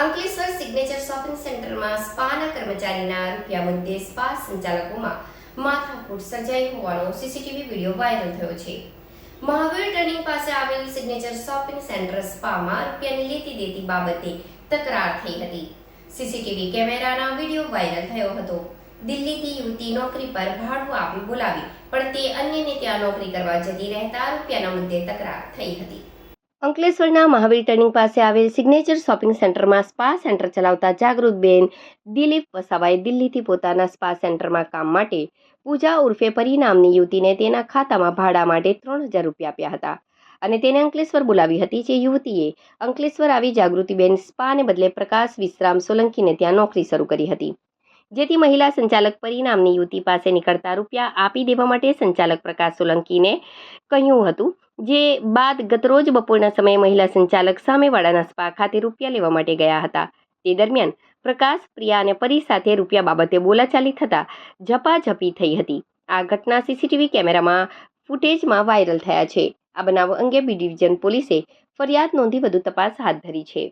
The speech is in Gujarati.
અંકલેશ્વર સિગ્નેચર શોપિંગ સેન્ટરમાં સ્પાના કર્મચારીના રૂપિયા મુદ્દે સ્પા સંચાલકોમાં માથાકૂટ સર્જાઈ હોવાનો સીસીટીવી વીડિયો વાયરલ થયો છે. મહાવીર ટર્નિંગ પાસે આવેલ સિગ્નેચર શોપિંગ સેન્ટર સ્પામાં રૂપિયાની લેતી દેતી બાબતે તકરાર થઈ હતી. સીસીટીવી કેમેરાના વીડિયો વાયરલ થયો હતો. દિલ્હીથી યુવતી નોકરી પર ભાડું આપી બોલાવી, પણ તે અન્યને ત્યાં નોકરી કરવા જતી રહેતા રૂપિયાના મુદ્દે તકરાર થઈ હતી. અંકલેશ્વરના મહાવીર ટર્નિંગ પાસે આવેલ સિગ્નેચર શોપિંગ સેન્ટરમાં સ્પા સેન્ટર ચલાવતા જાગૃતબેન દિલીપ વસાવાએ દિલ્હીથી પોતાના સ્પા સેન્ટરમાં કામ માટે પૂજા ઉર્ફે પરી નામની યુવતીને તેના ખાતામાં ભાડા માટે ત્રણ હજાર રૂપિયા આપ્યા હતા. અને તેને અંકલેશ્વર બોલાવી હતી જે યુવતીએ અંકલેશ્વર આવી જાગૃતિબેન સ્પાને બદલે પ્રકાશ વિશ્રામ સોલંકીને ત્યાં નોકરી શરૂ કરી હતી. જેથી મહિલા સંચાલક પરી નામની યુવતી પાસે નીકળતા રૂપિયા આપી દેવા માટે સંચાલક પ્રકાશ સોલંકીને કહ્યું હતું જે બાદ ગતરોજ બપોરના સમયે મહિલા સંચાલક સામેવાળાના સ્પા ખાતે રૂપિયા લેવા માટે ગયા હતા. તે દરમિયાન પ્રકાશ, પ્રિયા અને પરી સાથે રૂપિયા બાબતે બોલાચાલી થતાં ઝપાઝપી થઈ હતી. આ ઘટના સીસીટીવી કેમેરામાં ફૂટેજમાં વાયરલ થયા છે. આ બનાવ અંગે બી ડિવિઝન પોલીસે ફરિયાદ નોંધી વધુ તપાસ હાથ ધરી છે.